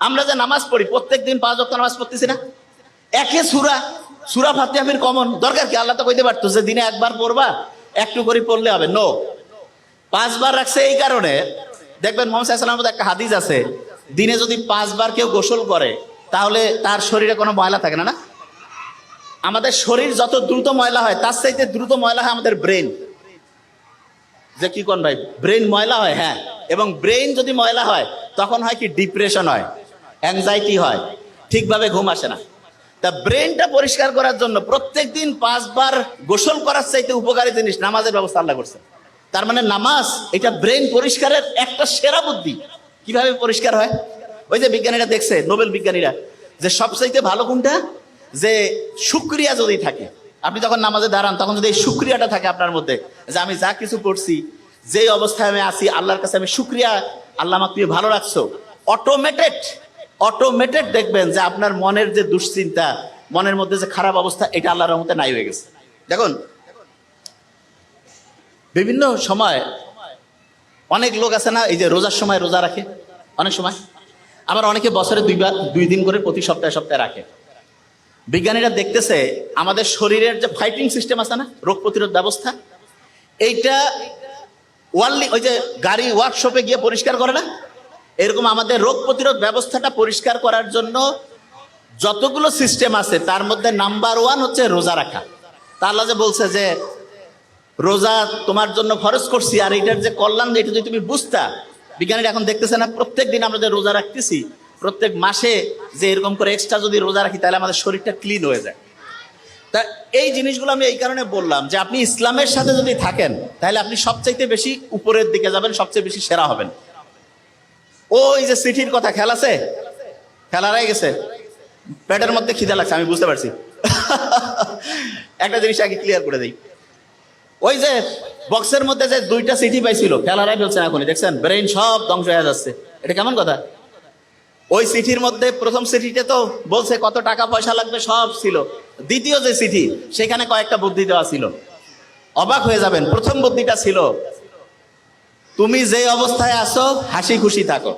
আমরা যে নামাজ পড়ি প্রত্যেক দিন পাঁচ অক্ট নামাজ পড়তেছি না? একে সুরা সুরা ফাতিহাফির কমন দরকার কি? আল্লাহ তো কইতে পারতো, যে দিনে একবার পড়বা, একটু করে পড়লে হবে। নো পাঁচবার রাখছে এই কারণে, দেখবেন মোহাম্মদ মধ্যে একটা হাদিস আছে, দিনে যদি পাঁচবার কেউ গোসল করে, তাহলে তার শরীরে কোনো ময়লা থাকে না না? আমাদের শরীর যত দ্রুত ময়লা হয়, তার চাইতে দ্রুত ময়লা হয় আমাদের ব্রেন। যে কি কোন ভাই? ব্রেন ময়লা হয় হ্যাঁ। এবং ব্রেন যদি ময়লা হয়, তখন হয় কি? ডিপ্রেশন হয়। অ্যাংজাইটি হয়, ঠিকভাবে ঘুম আসে না। তা ব্রেনটা পরিষ্কার করার জন্য প্রত্যেক দিন পাঁচবার গোসল করার চাইতে উপকারী জিনিস, নামাজের ব্যবস্থা আল্লাহ করছে। তার মানে নামাজ, এটা ব্রেন পরিষ্কারের একটা সেরা বুদ্ধি। কীভাবে পরিষ্কার হয়? ওই যে বিজ্ঞানীরা দেখছে, নোবেল বিজ্ঞানীরা, যে সবচাইতে ভালো কোনটা? যে শুক্রিয়া যদি থাকে, আপনি যখন নামাজে দাঁড়ান, তখন যদি এই শুক্রিয়াটা থাকে আপনার মধ্যে, যে আমি যা কিছু করছি যে অবস্থায় আমি আছি, আল্লাহর কাছে আমি শুক্রিয়া আল্লাহ আমাকে তুমি ভালো রাখছো অটোমেটেড অটোমেটেড দেখবেন যে আপনার মনের যে দুশ্চিন্তা, মনের মধ্যে যে খারাপ অবস্থা, এটা আল্লাহর রহমতে নাই হয়ে গেছে। দেখুন, বিভিন্ন সময় অনেক লোক আছে না, এই যে রোজার সময় রোজা রাখে, অনেক সময়। আবার অনেকে বছরে দুইবার, দুই দিন করে প্রতি সপ্তাহে সপ্তাহে রাখে। বিজ্ঞানীরা দেখতেছে, আমাদের শরীরের যে ফাইটিং সিস্টেম আছে না, রোগ প্রতিরোধ ব্যবস্থা, এইটা ওয়ার্ল্ড ওই যে গাড়ি ওয়ার্কশপে গিয়ে পরিষ্কার করে না? এরকম আমাদের রোগ প্রতিরোধ ব্যবস্থাটা পরিষ্কার করার জন্য যতগুলো সিস্টেম আছে, তার মধ্যে নাম্বার ওয়ান হচ্ছে রোজা রাখা। তা আল্লাহ যে বলছে যে, রোজা তোমার জন্য খরচ করছি, আর এটার যে কল্যাণ এটা যদি তুমি বুঝতা, বিজ্ঞানীরা এখন দেখতেছে না প্রত্যেক দিন আমরা যে রোজা রাখতেছি, প্রত্যেক মাসে যে এরকম করে এক্সট্রা যদি রোজা রাখি, তাহলে আমাদের শরীরটা ক্লিন হয়ে যায়। তা এই জিনিসগুলো আমি এই কারণে বললাম যে, আপনি ইসলামের সাথে যদি থাকেন, তাহলে আপনি সবচাইতে বেশি উপরের দিকে যাবেন, সবচেয়ে বেশি সেরা হবেন। ওই যে সিটির কথা খেলা আছে? খেলা রয়ে গেছে। পেটের মধ্যে খিদা লাগছে, আমি বুঝতে পারছি। একটা জিনিস আগে ক্লিয়ার করে দিই। ওই যে বক্সের মধ্যে যে দুইটা সিটি পাইছিল খেলারাই ফেলছেন এখনই, দেখছেন? ব্রেন সব ধ্বংস হয়ে যাচ্ছে। এটা কেমন কথা? ওই সিটির মধ্যে প্রথম সিটিতে তো বলছে কত টাকা পয়সা লাগবে, সব ছিল। দ্বিতীয় যে সিটি সেখানে কয়েকটা বুদ্ধি দেওয়া ছিল। অবাক হয়ে যাবেন, প্রথম বুদ্ধিটা ছিল তুমি যে অবস্থায় আসো হাসি খুশি থাকো।